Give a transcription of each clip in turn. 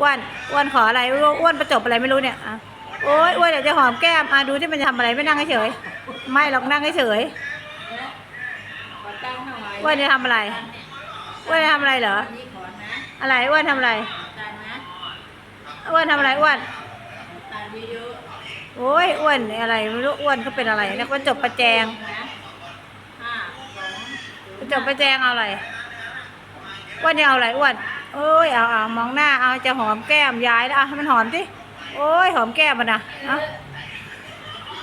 อ้วนอ้วนขออะไรอ้วนอ้วนประจบอะไรไม่รู้เนี่ยอะโอ้ยอ้วนอยากจะหอมแก้มอะดูที่มันจะทำอะไรไม่นั่งเฉยๆไม่หรอกนั่งเฉยขอตั้งหน่อยๆอ้วนจะทำอะไรอ้วนจะทำอะไรเหรออันนี้ขอนะอะไรอ้วนทำอะไรตังนะอ้วนทำอะไรอ้วนตังเยอะโอ้ยอ้วนอะไรไม่รู้อ้วนเขาเป็นอะไรนักประจบประแจงๆนะห้าสองประจบประแจงเอาอะไรอ้วนจะเอาอะไรอ้วน โอ้ยเอาเอามองหน้าเอาจะหอมแก้มยายแล้วอะให้มันหอมสิโอ้ยหอมแก้มมันนะเอา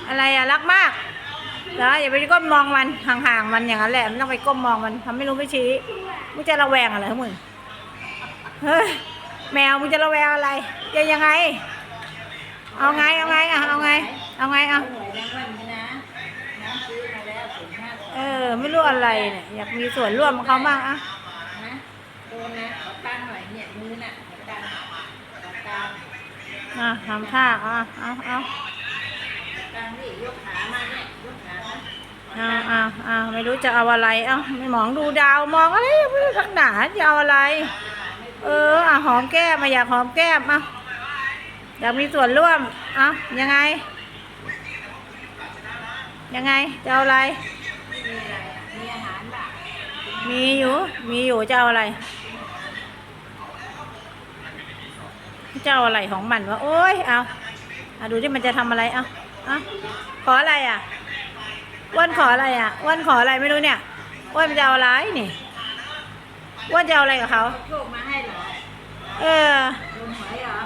อะไรอะรักมากเหรออย่าไปก้มมองมันห่างๆมันอย่างนั้นแหละไม่ต้องไปก้มมองมันทำไม่รู้ไม่ชี้มึงจะระแวงอะไรของมึงเฮ้ยแมวมึงจะระแวงอะไรจะยังไง เอาไงเอาไงอะเอาไง เอาไงเอาหน่วยรางวัลนะเออไม่รู้อะไรเนี่ยอยากมีส่วนร่วมกับเขาบ้างอะโดนนะขอตั้งหน่อยเนี่ยมือน่ะขอตั้งขอตั้ง อะทำท่าอะเอาเอาเอาเอาเอาไม่รู้จะเอาอะไรเอาไม่มองดูดาวมองอะไรไม่รู้ทักหนาจะเอาอะไร เอออะหอมแก้มมาอยากหอมแก้มอะอยากมีส่วนร่วมอ้ายังไง ยังไงจะเอาอะไร มีอยู่ มีอยู่จะเอาอะไรจะ เอาอะไรของมันวะโอ้ยเอาเอาดูที่มันจะทำอะไรเอาเอาขออะไรอะอ้วนขออะไรอะอ้วนขออะไรไม่รู้เนี่ยอ้วนมันจะเอาอะไรนี่อ้วนจะเอาอะไรกับเขาโชคมาให้เหรอเออ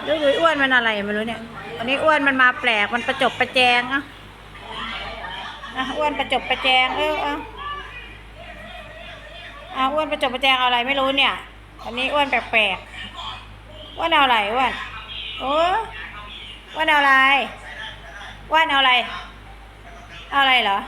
ดูดูอ้วนมันอะไรไม่รู้เนี่ยอันนี้อ้วนมันมาแปลกมันประจบประแจงอะอะอ้วนประจบประแจงเออเอาอะอ้วนประจบประแจงเอาอะไรไม่รู้เนี่ยอันนี้อ้วนแปลกๆ วนเอาอะไรอ้วนโอ้ว่านเอาอะไรว่านเอาอะไรเอาอะไรเหรอ